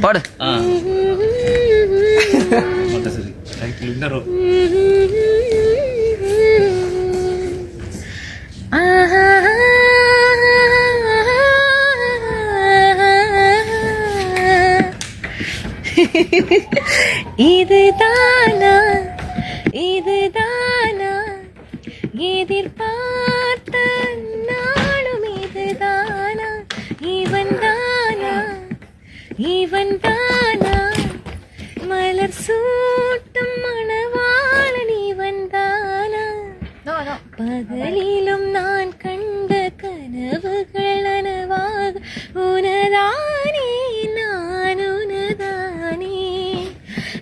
பாடு. இதுதானா? இதுதானா? எதிர்பார்ப்பு இவன் தானா? மலர் சூட்டும் மணவாளன் இவன் தானா? பகலிலும் நான் கண்ட கனவுகள் நனவாக உனதானே நான் உனதானே.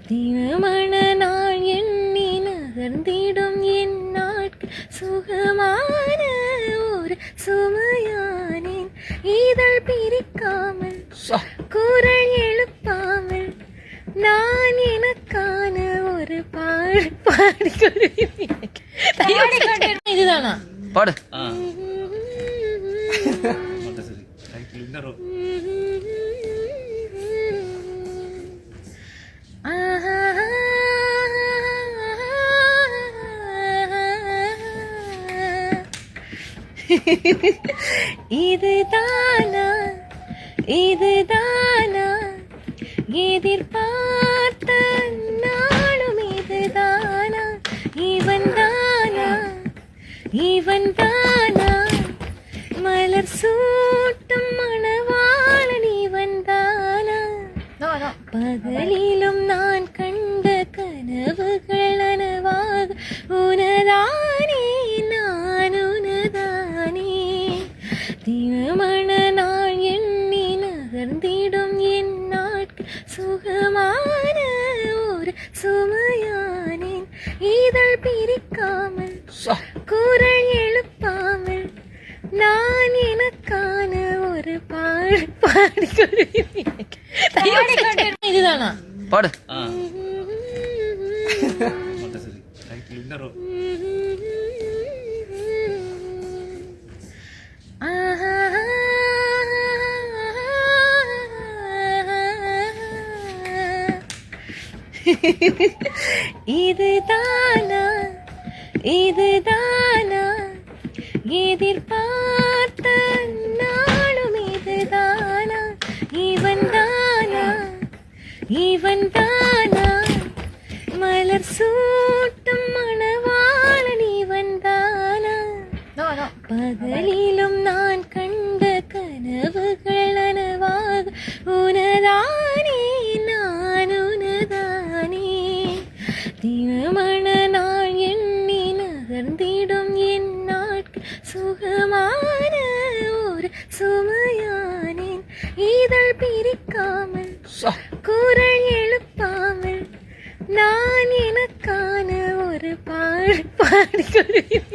திருமண நாள் எண்ணி நகர்ந்திடும் என் நாட்கள் சுகமான ஒரு சுமையானேன். இதழ் பிரிக்காமல் குரல் இதுதானா பாடு. இதுதானா? இதுதானா? எதிர்பார்ப்பு இவன் தானா? மலர் சூட்டும் மணவாளன் இவன் தானா? பகலிலும் நான் கண்ட கனவுகள் நனவாக உனதானே நான் உனதானே. திருமண நாள் எண்ணி நகர்ந்திடும் என் நாட்கள் சுகமான ஒரு சுமையானேன். இதழ் பிரிக்காமல் குரல் இதுதானா பாடு இதுதானா இதுதானா எதிர்பார்ப்பு இவன் தானா மலர் சூட்டும் மணவாளன் இவன் தானா பகலிலும் நான் கண்ட கனவுகள் நனவாக உனதானே நான் உனதானே. திருமண நாள் எண்ணி நகர்ந்திடும் என் நாட்கள் சுகமான ஒரு சுமையானேன். இதழ் பிரிக்காமல் எழுப்பாமல் நான்